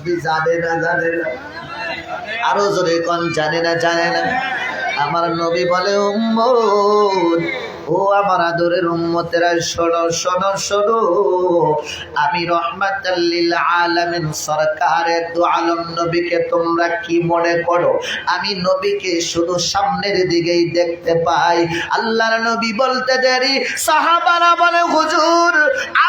নবী জানে না জানে না। আরও জোরে কন, জানে না জানে না। আমার নবী বলে, উম্মত ও আমার আদরের উম্মতেরা, শোনো শোনো শোনো। আমি রহমাতাল্লিল আলামিন সরকারের দু আলম নবীকে তোমরা কি মনে করো? আমি নবীকে শুধু সামনের দিকেই দেখতে পাই। আল্লাহর নবী বলতে দেরি, সাহাবারা বলে, হুজুর,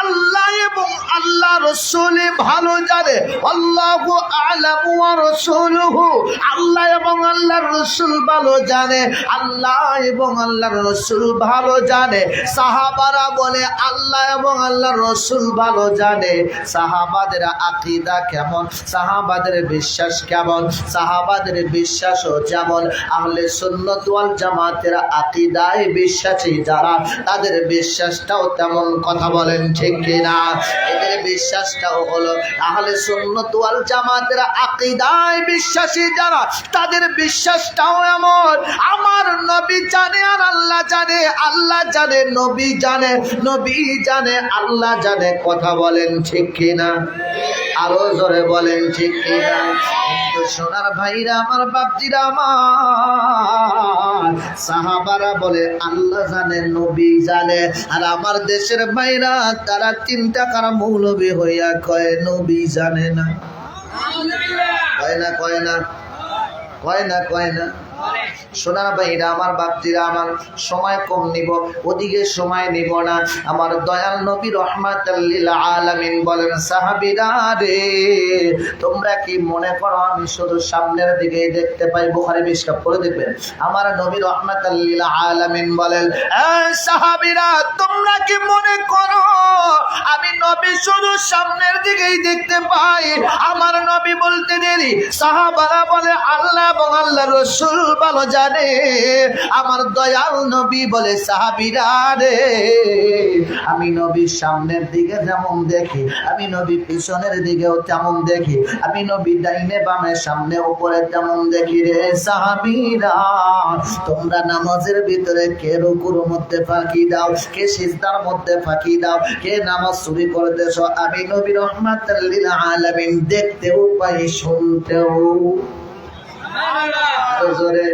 আল্লাহ এবং আল্লাহ রসুল ভালো জানে। আল্লাহ আলামু রাসূলুহু। আল্লাহ এবং আল্লাহর রসুল ভালো জানে। আল্লাহ এবং আল্লাহর রসুল ভালো জানে। সাহাবারা বলে, আল্লাহ এবং আল্লাহর রসুল ভালো জানে। সাহাবাদের আকিদা কেমন? সাহাবাদের বিশ্বাস কেমন? সাহাবাদের বিশ্বাসও যেমন। আহলে সুন্নত ওয়াল জামাতের আকিদায় বিশ্বাসী যারা, তাদের বিশ্বাসটাও তেমন কথা বলেন ঠিক কিনা? এদের বিশ্বাসটাও হলো, আহলে সুন্নত ওয়াল জামাতের আকিদায় বিশ্বাসী যারা, তাদের বিশ্বাসটাও এমন। আমার নবী জানে আর আল্লাহ জানে। আল্লাহ জানে, নবী জানে নবী জানে, আল্লাহ জানে, কথা বলেন ঠিক কিনা? আরও জোরে বলেন ঠিক কিনা? সোনার ভাইরা, আমার বাপজিরা, আমার সাহাবারা বলে, আল্লাহ জানে, নবী জানে। আর আমার দেশের ভাইরা, তারা তিন টাকার মৌলবী হইয়া কয়, নবী জানে না। কয় না কয় না। কয় না কয় না। সোনার ভাইরা আমার বাপজিরা, আমার সময় কম নিব, ওদিকে সময় নিব না। আমার দয়াল নবী রহমাতাল্লিল আলামিন বলেন, সাহাবীরা রে, তোমরা কি মনে করো আমি শুধু সামনের দিকে দেখতে পাই? বুখারী বিশকাপ করে দেখবেন। আমার নবী রহমাতাল্লিল আলামিন বলেন সাহাবীরা, তোমরা কি মনে করো আমি নবী শুধু সামনের দিকেই দেখতে পাই? আমার নবী বলতে দেরি। সাহাবারা বলে, আল্লাহ এবং আল্লাহ রসুল ভালো জানে। আমার দয়াল নবী বলে, সাহাবিরা রে, আমি নবীর সামনের দিকে যেমন দেখি, আমি নবী পিছনের দিকেও তেমন দেখি, আমি নবী ডাইনে বামে সামনে উপরে তেমন দেখি রে, সাহাবিরা। তোমরা নামাজের ভিতরে কে রুকুর মধ্যে ফাঁকি দাও, কে সিজদার মধ্যে ফাঁকি দাও, কে নামাজ চুরি করতেছ? আমি নবী রহমাতাল্লিল আলামিন দেখতেও পাই শুনতেও জোরে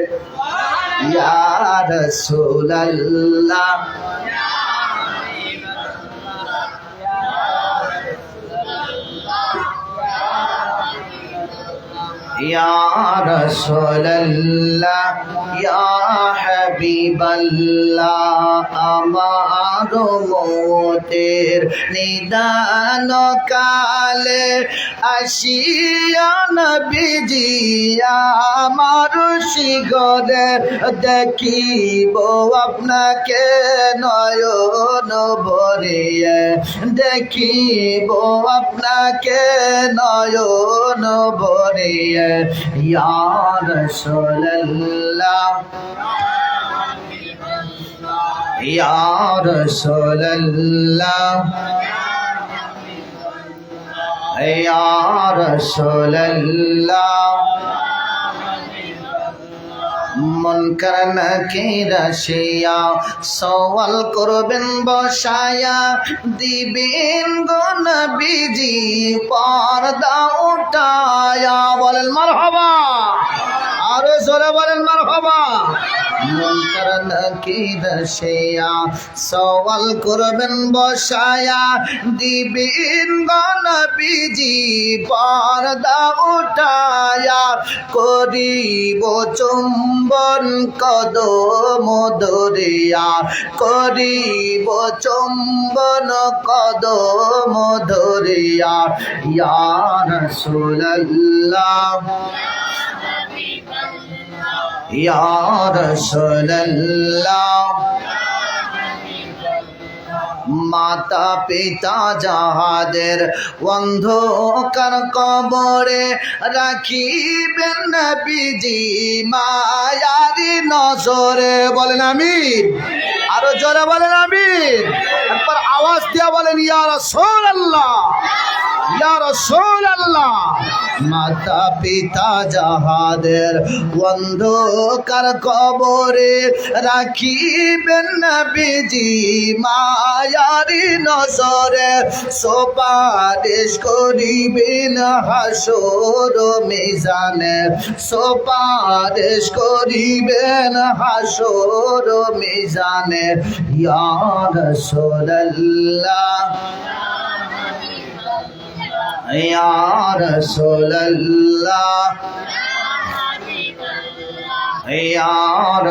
ইয়া রাসূলুল্লাহ ইয়া রাসূলুল্লাহ ইয়া হাবিবাল্লাহ আমার মতের নিদান কালে আসিয়া নবীজি আমার শিগরে দেখিব আপনাকে নয়ন ভরিয়ে দেখিব আপনাকে নয়ন ভরিয়ে ইয়ার সোল্লাহ ইয়ার সোল্লাহ ইয়ার সোল্লাহ মন করন কি সেয়া সওয়াল করবেন বসায়া দিবেন গো নবীজি পর্দা উঠায়া। বলেন মারহাবা! আরও জোরে বলেন কি রসিয়া সওয়াল করবেন বসায়া, দিবেন গো নবীজি পর্দা উঠায়া, করিব চুম্বন কদম ধরিয়া, করিব চুম্বন কদম ধরিয়া ইয়ার সুল্লাহ ইয়ার সুল্লাহ মাতা পিতা যাহাদের অন্ধকার কবরে রাখিবেন নবীজি, মায়ারি নজরে বলেন আমি আরও জোরে বলেন আমি একবার আওয়াজ দিয়া বলেন ইয়া রাসূলুল্লাহ ইয়া রাসূলুল্লাহ। মাতা পিতা যাহাদের অন্ধকার কবরে রাখিবেন নবীজি, মায়ারি নজরে সোপাদেশ করিবেন হাসর মিজানে সোপাদেশ করিবেন হাসর মিজানে। ইয়া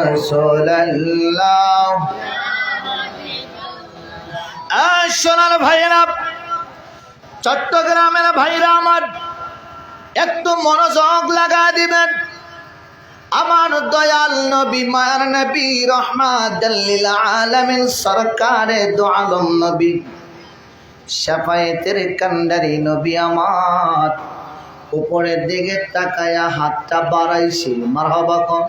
রাসূলুল্লাহ। আহ, সোনার ভাইয়েরা চট্টগ্রামের ভাইরা আমার একটু মনোযোগ লাগা দিবেন। আমার দয়াল নবী মায়ার নবী রহমাতুল্লিল আলামিন সরকারে দো আলম নবী। সাফায়েতের কান্ডারি নবী আমার। উপরের দিকে তাকায়া হাতটা বাড়াইছি মারহাবা কম।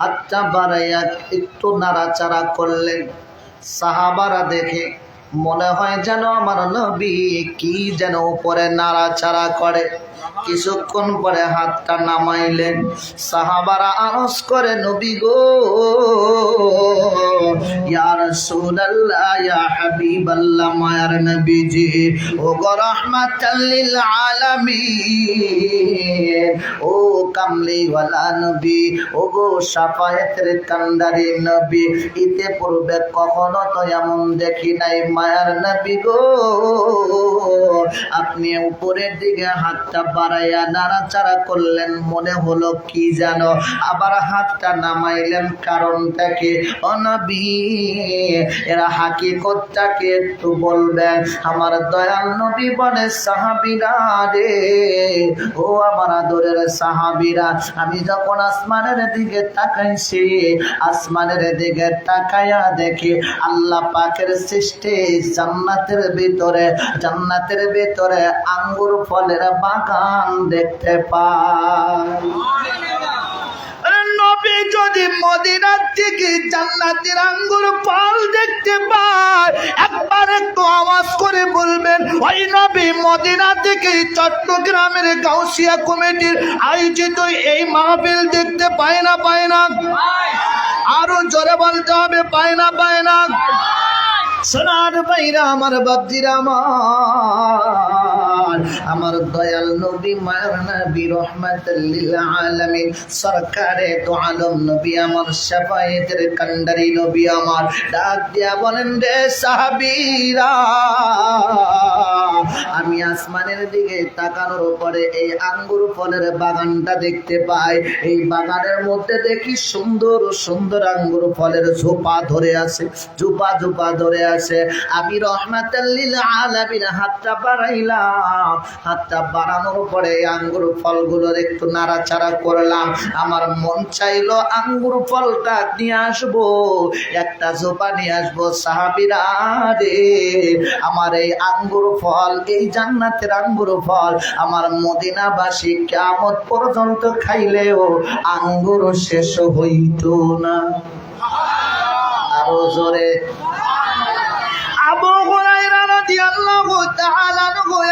হাতটা বাড়াইয়া একটু নাড়াচাড়া করলেন। সাহাবারা দেখে মনে হয় যেন আমার নবী কি যেন উপরে নাড়াচাড়া করে। কিছুক্ষণ পরে হাতটা নামাইলেন। সাহাবারা আরস করে, নবী গো, ইয়া রাসূলুল্লাহ, ইয়া হাবিবাল্লাহ, মায়ার নবীজি ও গো রাহমাতাল লিল আলামিন ও কামলি ওয়ালা নবী ও গো সাফায়েতের কান্ডারি নবী, ইতে পূর্বে কখনো তো এমন দেখি নাই মায়ার নবী গো। আপনি উপরের দিকে হাতটা বাড়াইয়া নাড়াচাড়া করলেন, মনে হলো কি জানো আবার হাতটা নামাইলেন কারণটাকে অনবী এরা হাকিকতটাকে একটু বলবেন? আমার দয়াল নবী বলে, সাহাবিরা রে, ও আমার আদরের সাহাবিরা, আমি যখন আসমানের দিকে তাকাইছি, আসমানের দিকে তাকায়া দেখি আল্লাহ পাকের সৃষ্টি জান্নাতের ভিতরে জান্নাতের ভিতরে আঙ্গুর ফলের বাগান দেখতে পাই। যদি মদিনার থেকে জান্নাতের আঙ্গুর ফল দেখতে পায় একবার একটু আওয়াজ করে বলবেন ওই নবী মদিনা থেকে চট্টগ্রামের গাউসিয়া কমিটির আয়োজিত এই মাহফিল দেখতে পায় না পায় না? আরও জোরে বলতে হবে পায় না পায় না। সোনার বাইরা আমার বাদ্দিরা আমার আমার দয়াল নবী, মায়ার নবী রহমাতুল্লিল আলামিন। সরকারে তো আলম নবী, আমার শাফায়েতের কান্ডারি নবী আমার। ডাক দিয়া বলেন, রে সাহাবীরা, আমি আসমানের দিকে তাকানোর পরে এই আঙ্গুর ফলের বাগানটা দেখতে পাই। এই বাগানের মধ্যে দেখি সুন্দর সুন্দর আঙ্গুর ফলের ঝোপা ধরে আছে, ঝোপা ঝোপা ধরে আছে। আমি রহমাতাল্লিল আলামিন হাতটা বাড়াইলাম। হাতটা বাড়ানোর পরে আঙ্গুর ফলগুলোর একটু নাড়াচাড়া করলাম। আমার মন চাইলো আঙ্গুর ফলটা নিয়ে আসব, একটা জোপা নিয়ে আসব সাহাবিরা আমার এই আঙ্গুর ফল, এই জান্নাতের আঙ্গুর ফল আমার মদিনাবাসী কেমন পর্যন্ত খাইলেও আঙ্গুর শেষ হইতো না। আরও জোরে।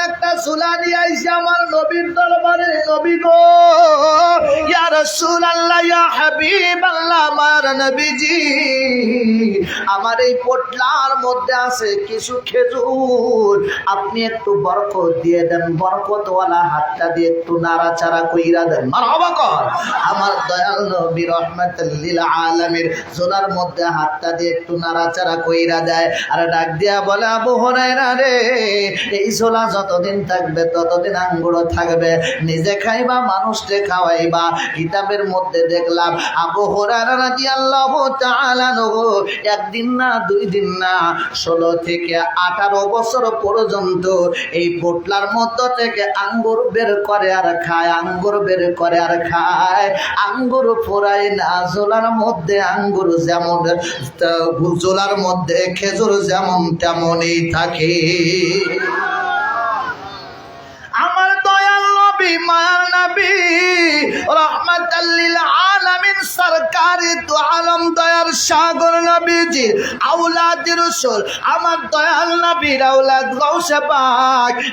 একটা আমার ইয়া রাসূলুল্লাহ, ইয়া হাবিবাল্লাহ, আমার নবীজি, আমার এই পোটলার মধ্যে আছে কিছু খেজুর। আপনি একটু বরকত দিয়ে দেন, বরকতওয়ালা হাতটা দিয়ে একটু নাড়াচাড়া কইরা দেন। আমার দয়াল নবী রহমাতুল্লিল আলামিন জোনার মধ্যে হাতটা দিয়ে একটু নাড়াচাড়া কইরা দেয়। আর ডাক দিয়া বলে, আবু হরাইরা রে, এই ছোলা যতদিন থাকবে, ততদিন আঙ্গুরও থাকবে। নিজে খাইবা, মানুষকে খাওয়াইবা। কিতাবের মধ্যে দেখলাম, আবু রাদিয়াল্লাহু তাআলা নগো একদিন না, দুই দিন না, ষোলো থেকে আঠারো বছর পর্যন্ত এই পোটলার মতো থেকে আঙ্গুর বের করে আর খায়, আঙ্গুর বের করে আর খায়। আঙ্গুর ফোরায় না জোলার মধ্যে আঙ্গুর যেমন জোলার মধ্যে খেজুর যেমন তেমনই থাকে আমার দয়াল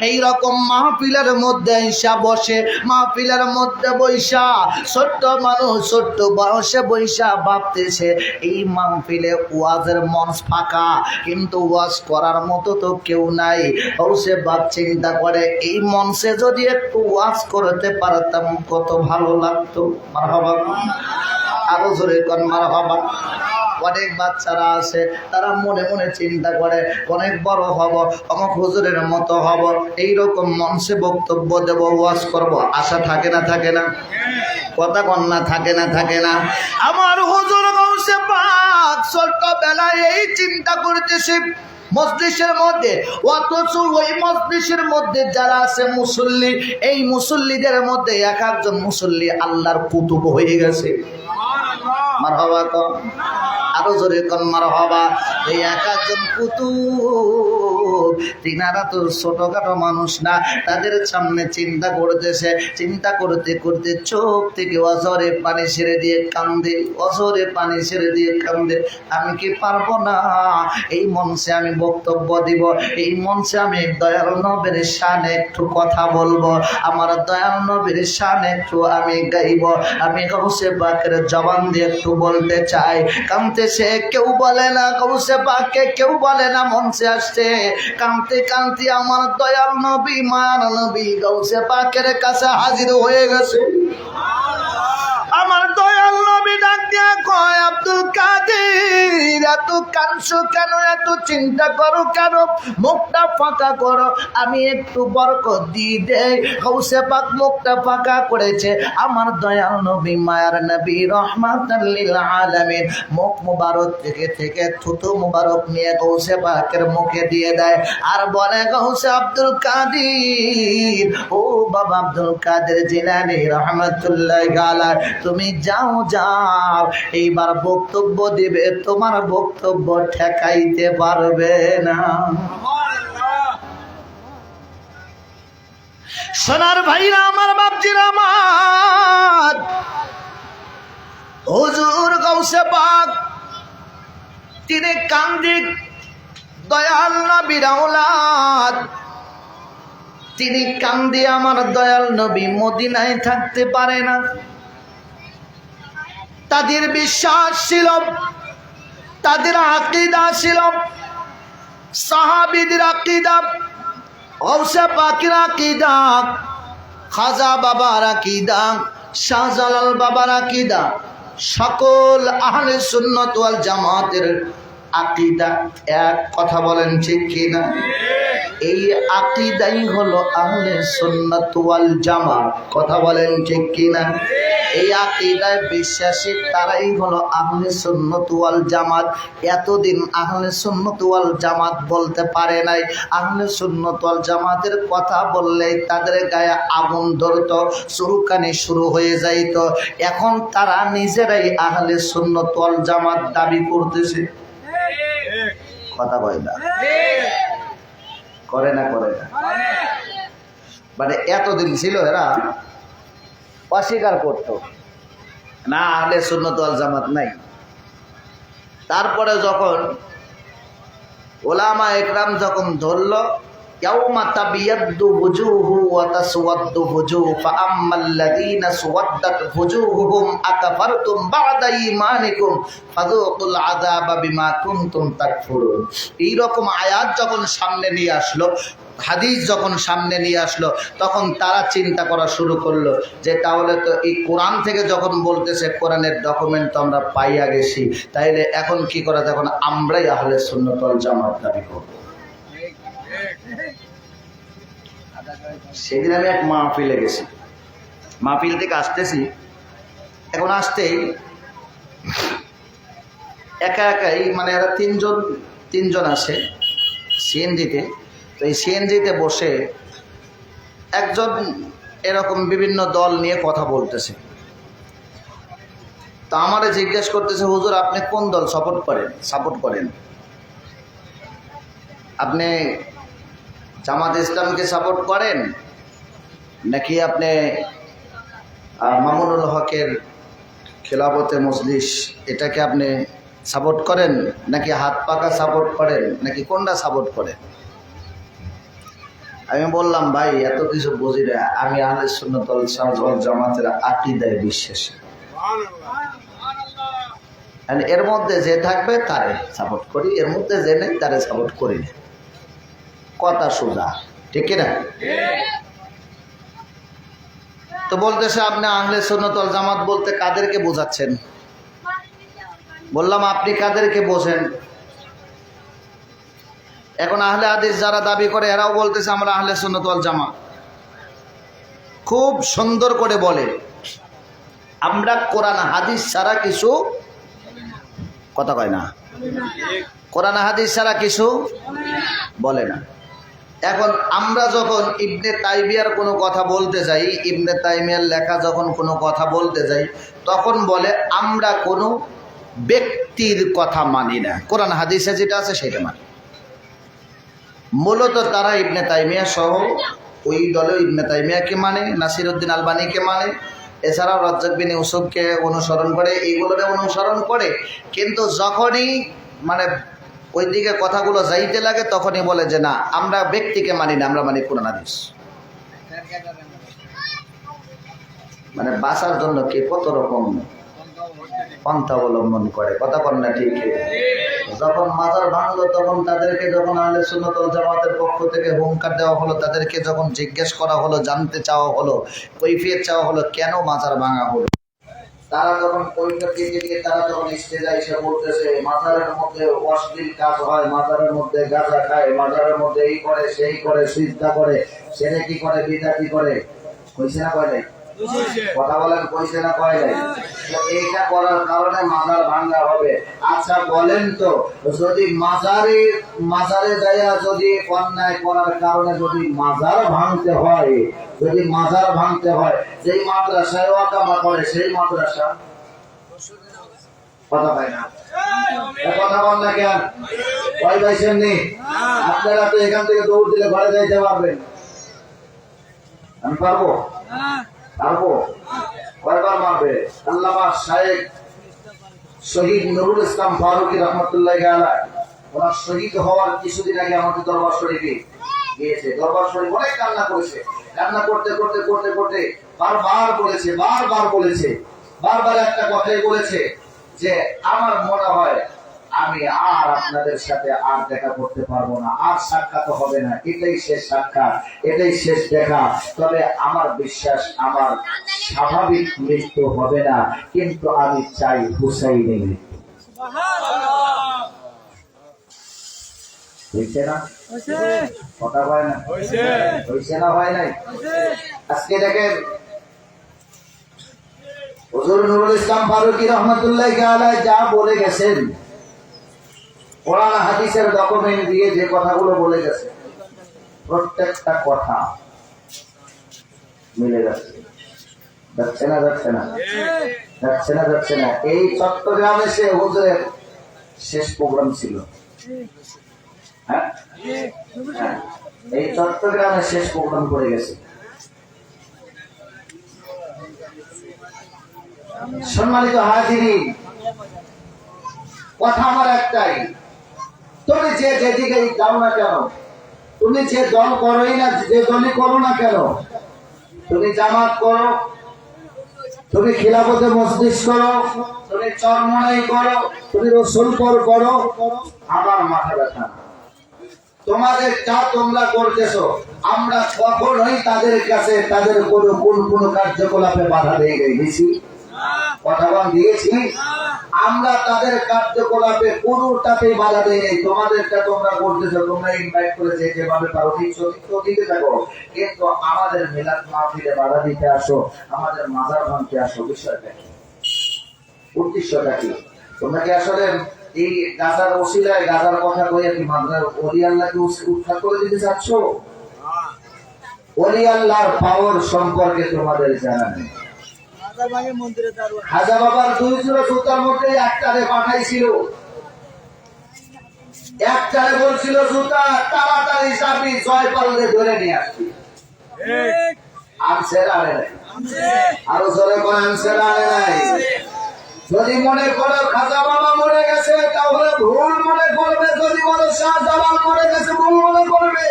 এইরকম মাহফিলের মধ্যে ঈশা বসে, মাহফিলের মধ্যে বৈশা ছোট্ট মানুষ ছোট্ট বয়সে বৈশা ভাবতেছে, এই মাহফিলে ওয়াজের মঞ্চ ফাঁকা, কিন্তু ওয়াজ করার মতো তো কেউ নাই। চিন্তা করে, এই মঞ্চে যদি একটু ওয়াজ করতে পারতাম, কত ভালো লাগতো মার হবা আরও জোরে কর মার হবা অনেক বাচ্চারা আছে, তারা মনে মনে চিন্তা করে, অনেক বড় হব, অমুক হুজুরের মতো হব, এইরকম মঞ্চে বক্তব্য দেব, ওয়াজ করব, আশা থাকে না থাকে না। কথা কন্যা থাকে না থাকে না। আমার হুজুর গৌসে পাক, ছোট্টবেলায় এই চিন্তা করতেছি। মসজিদের মধ্যে অথচ ওই মস্তিষ্কের মধ্যে যারা আছে মুসল্লি এই মুসল্লিদের মধ্যে এক একজন মুসল্লি আল্লাহর কুতুব হয়ে গেছে। মার হবা কম আরও জোরে কন মার হবা এই এক একজন কুতুব। তিনারা তো ছোটখাটো মানুষ না, তাদের সামনে চিন্তা করতেছে। চিন্তা করতে করতে চোখ থেকে অজরে পানি ছেড়ে দিয়ে কান্দে, অজরে পানি ছেড়ে দিয়ে কান্দে। আমি কি পারব না? এই মঞ্চে আমি বক্তব্য দিব, এই মঞ্চে আমি দয়াল নবীর শানে একটু কথা বলব। আমার দয়াল নবীর শানে একটু আমি গাইব। আমি গৌসে পাকের জবান দিয়ে একটু বলতে চাই। কামতে সে কেউ বলে না, গৌসে পাককে কেউ বলে না, মঞ্চে আসছে। কামতে কানতে আমার দয়াল নবী, মায়ার নবী গৌসে পাকের কাছে হাজির হয়ে গেছে। আমার দয়াল নবী ডাক দিয়া কয়, আব্দুল কাদের, এত কাঁদছো কেন? এত চিন্তা করো কেন? মুখটা ফাঁকা করো, আমি একটু বরকত দিয়ে দেই। হৌসে পাক মুখটা ফাঁকা করেছে। আমার দয়াল নবী, মায়ার নবী রহমাতাল্লিল আলামিন। মুখ মুবারক থেকে থেকে থুতু মুবারক নিয়ে গৌসে পাকের মুখে দিয়ে দেয়। আর বলে গৌসে আব্দুল কাদির, ও বাবা আব্দুল কাদের জিলানি রহমতুল্লাহ গালার তুমি যাও যাও। এইবার বক্তব্য দিবে, তোমার বক্তব্য ঠেকাইতে পারবে না। সোনার ভাইরা, আমার বাপজিরা আমার। হুজুর গৌসে পাক, তিনি কান্দিক দয়াল নবীর তিনি কান্দি আমার দয়াল নবী, মদিনায় থাকতে পারে না। তাদের বিশ্বাস ছিল, তাদের আকিদা ছিল, সাহাবিদের আকিদা, ঔসা পাখির আকিদা, খাজা বাবার আকিদা, শাহজালাল বাবার আকিদা, সকল আহলে সুন্নত ওয়াল জামাতের আকিদা এক কথা বলেন ঠিক কিনা? এই আকিদাই হলো আহলে সুন্নাত ওয়াল জামাত কথা বলেন ঠিক কিনা? এই আকিদায় বিশ্বাসী তারাই হলো আহলে সুন্নত ওয়াল জামাত। এতদিন আহলে সুন্নত ওয়াল জামাত বলতে পারে নাই। আহলে সুন্নত ওয়াল জামাতের কথা বললেই তাদের গায়ে আগুন ধরত চুরকানি শুরু হয়ে যাইত। এখন তারা নিজেরাই আহলে সুন্নত ওয়াল জামাত দাবি করতেছে। কথা বলে না। করে না করে না। মানে এতদিন ছিল এরা অস্বীকার করত। না আহলে সুন্নত আল জামাত নাই। তারপরে যখন ওলামা একরাম যখন ধরল يوم تبيض وجوه وتسود وجوه فأما الذين سودت وجوههم أكفرتم بعد إيمانكم فذوقوا العذاب بما كنتم تكفرون এইরকম আয়াত যখন সামনে নিয়ে আসলো হাদিস যখন সামনে নিয়ে আসলো তখন তারা চিন্তা করা শুরু করলো যে তাহলে তো এই কোরআন থেকে যখন বলতেছে কোরআনের ডকুমেন্ট তো আমরা পাইয়া গেছি তাইলে এখন কি করা এখন আমরাই আহলে সুন্নতল জামাত দাবি করবো সেদিন আমি এক মাহফিলে গেছি। মাহফিল থেকে আসতেছি। এখন আসতেই একা একাই মানে এরা তিনজন তিনজন আসে সিএনজিতে তো। এই সিএনজিতে বসে একজন এরকম বিভিন্ন দল নিয়ে কথা বলতেছে। তা আমারে জিজ্ঞেস করতেছে, হুজুর, আপনি কোন দল সাপোর্ট করেন? সাপোর্ট করেন? আপনি জামাত ইসলামকে সাপোর্ট করেন? নাকি আপনি মামুনুল হকের খেলাপথে মজলিস, এটাকে আপনি সাপোর্ট করেন? নাকি হাত পাকা সাপোর্ট করেন? নাকি কোনটা সাপোর্ট করেন? আমি বললাম, ভাই, এত কিছু বুঝি না। আমি আহলে সুন্নতল সাজল জামাতের আকিদায় বিশ্বাসী। এর মধ্যে যে থাকবে, তারে সাপোর্ট করি। এর মধ্যে যে নেই, তারে সাপোর্ট করি না। কথা সোজা, ঠিক না তো বলতেছে, আপনি আহলে সুন্নতল জামাত বলতে কাদেরকে বোঝাচ্ছেন? বললাম, আপনি কাদেরকে বোঝেন? এখন আহলে হাদিস যারা দাবি করে, এরাও বলতেছে, আমরা আহলে সুন্নতল জামা খুব সুন্দর করে বলে, আমরা কোরআন, হাদিস ছাড়া কিছু কথা কয় না। কোরআন, হাদিস ছাড়া কিছু বলে না। এখন আমরা যখন ইবনে তাইমিয়ার কোনো কথা বলতে যাই, ইবনে তাইমিয়ার লেখা যখন কোনো কথা বলতে যাই, তখন বলে, আমরা কোনো ব্যক্তির কথা মানি না। কোরআন হাদিসে যেটা আছে সেটা মানি। মূলত তারা ইবনে তাইমিয়া সহ ওই দলে ইবনে তাইমিয়াকে মানে নাসির উদ্দিন আলবানিকে মানে। এছাড়াও রজ্জাক বিন ইউসুফকে অনুসরণ করে এইগুলোরে অনুসরণ করে। কিন্তু যখনই মানে ওই দিকে কথাগুলো যাইতে লাগে, তখনই বলে যে না, আমরা ব্যক্তিকে মানি না, আমরা মানি কোরআন হাদিস মানে বাঁচার জন্য কে কত রকম পন্থা অবলম্বন করে, কথা বল না ঠিক। যখন মাজার ভাঙলো, তখন তাদেরকে যখন আহলে সুন্নতল জামাতের পক্ষ থেকে হুঙ্কার দেওয়া হলো, তাদেরকে যখন জিজ্ঞেস করা হলো, জানতে চাওয়া হলো, কৈফিয়ত চাওয়া হলো, কেন মাজার ভাঙা হলো? তারা যখন পরীক্ষা দিতে তারা যখন স্টেজে এসে বলতেছে, মাজারের মধ্যে অশ্লীল কাজ হয়, মাজারের মধ্যে গাঁজা খায়, মাজারের মধ্যে এই করে, সেই করে সিদ্ধা করে সেরে কি করে বিদা কি করে? হয়েছে না, কয় নাই? কথা বলেন কইছে না কয় নাই তো এইটা করার কারণে মাজার ভাঙ্গা হবে। আচ্ছা বলেন তো, যদি মাজারে মাজারে যাইয়া যদি অন্যায় করার কারণে যদি মাজার ভাঙতে হয়, যদি মাজার ভাঙতে হয়, যেই মাদ্রাসায় ওয়াকামা করে, সেই মাদ্রাসা? কথা পায় না। আপনারা তো এখান থেকে দৌড় দিলে ঘরে যাইতে পারবেন। আমি পারব? শহীদ হওয়ার কিছুদিন আগে আমাদের দরবার দরবার শরীফ অনেক কান্না করেছে। কান্না করতে করতে করতে করতে বারবার বলেছে, বারবার একটা কথাই বলেছে যে, আমার মনে হয় আমি আর আপনাদের সাথে আর দেখা করতে পারব না। আর সাক্ষাৎ হবে না। এটাই শেষ সাক্ষাৎ এটাই শেষ দেখা। তবে আমার বিশ্বাস আমার স্বাভাবিক মৃত্যু হবে না। কিন্তু আমি চাই হুসাইনের মৃত্যু। হয়েছে না? কথা হয় না? হয়েছে। না হয় নাই? আজকে দেখেন হুজুর নুরুল ইসলাম ফারুকি রহমতুল্লাহ যা বলে গেছেন কোরআন হাদিসের ডকুমেন্ট দিয়ে যে কথাগুলো বলে গেছে, প্রত্যেকটা কথা মিলে যাচ্ছে। যাচ্ছে না যাচ্ছে না? যাচ্ছে না যাচ্ছে না? এই হুজুরের শেষ প্রোগ্রাম ছিল। হ্যাঁ? হ্যাঁ। এই চট্টগ্রামে শেষ প্রোগ্রাম করে গেছে। সম্মানিত হাজিরি কথা আমার একটাই। তুমি যে যেদিকে যাও না কেন? তুমি যে দল করোই না, যে দলই করো না কেন? তুমি জামাত করো, তুমি খিলাফতে মসজিদ করো, তুমি চরমনাই করো, তুমি রসুলপুর করো, আমার মাথা ব্যথা। তোমাদের যা তোমরা করতেছো, আমরা কখনোই তাদের কাছে, তাদের কোনো কোন কোন কার্যকলাপে বাধা দিয়ে গেছি কথা বল দিয়েছি। আমরা তাদের কার্যকলাপে কোনোটাতে বাধা দেই নাই। তোমাদেরটা তোমরা করতেছো তোমরা ইনভাইট করেছে যেভাবে পারো দিচ্ছো দিচ্ছো দিতে থাকো। কিন্তু আমাদের মিলাদ মাহফিলে বাধা দিতে আসো আমাদের মাজার ভাঙতে আসো বিষয়টা কি? উদ্দেশ্যটা কি? তোমরা কি আসলে এই গাজার ওসিলায় গাজার কথা কইয়া কি মাদ্রার অলি আল্লাহকে উৎখাত করে দিতে চাচ্ছ? অলি আল্লাহর পাওয়ার সম্পর্কে তোমাদের জানা নেই। হাজা বাবার দুই জোড়া জুতার মধ্যে একটারে পাঠাইছিল। একটারে বলছিল তাড়াতাড়ি জয় পাললে ধরে নিয়ে আসবি। আনসের আরে নাই। আরও জোরে করে আনসের আরে নাই। যদি মনে করো খাজা বাবা মরে গেছে তাহলে ভুল মনে করবে। যদি বলো শাহজালাল মরে গেছে ভুল মনে করবে।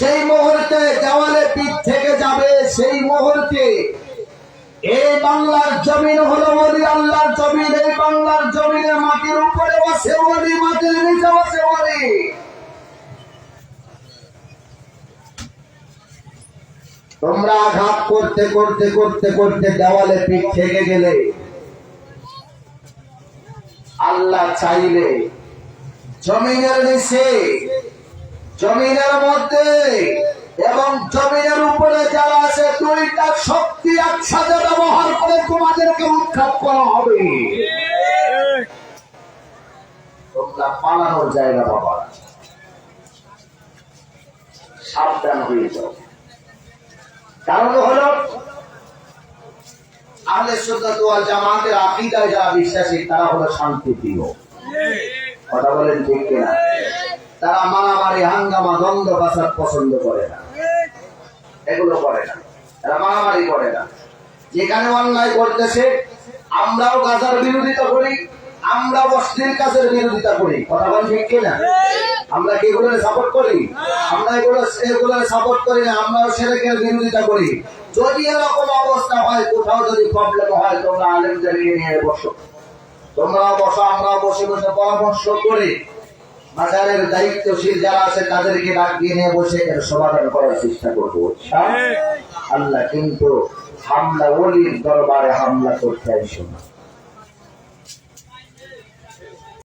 যেই মুহূর্তে দেওয়ালে পিঠ থেকে যাবে, সেই মুহূর্তে এই বাংলার জমিন হলো বলি আল্লাহর জমিন, এই বাংলার জমিনের মাটির উপরে বসে বলি মাটির নিচে বসে বলি তোমরা আঘাত করতে করতে করতে করতে দেওয়ালে পিঠ থেকে গেলে আল্লাহ চাইলে জমিনের নিচে জমিনের মধ্যে এবং জমিনের উপরে যারা আছে, দুইটা শক্তি একসাথে ব্যবহার করে তোমাদেরকে উৎখাত করা হবে। তোমরা পালানোর জায়গা বাবা সাবধান হয়ে যাও। কারণ হলো, আহলে সুন্নাত ওয়াল জামাতের আকীদায় যারা বিশ্বাসী, তারা হলো শান্তি প্রিয় কথা বলেন ঠিক কিনা? তারা মারামারি, হাঙ্গামা, দ্বন্দ্ব বাসার পছন্দ করে না। এগুলো করে না। তারা মারামারি করে না। যেখানে অন্যায় করতেছে, আমরাও গাজার বিরোধিতা করি আমরা অশ্লীল কাজের বিরোধিতা করি। কথা বলেন ঠিক কিনা? আমরা কি এগুলো সাপোর্ট করি? আমরা এগুলো এগুলো সাপোর্ট করি না, আমরাও সেরেকের বিরোধিতা করি। যদি এরকম অবস্থা হয়, কোথাও যদি প্রবলেম হয়, তোমরা আলেমদেরকে নিয়ে বসো। তোমরা বসো আমরা বসে বসে পরামর্শ করে। বাজারের দায়িত্বশীল যারা আছে তাদেরকে ডাক দিয়ে নিয়ে বসে এর সমাধান করার চেষ্টা করব। আল্লাহ কিন্তু হামলা ওলির দরবারে হামলা করতে আইসো না।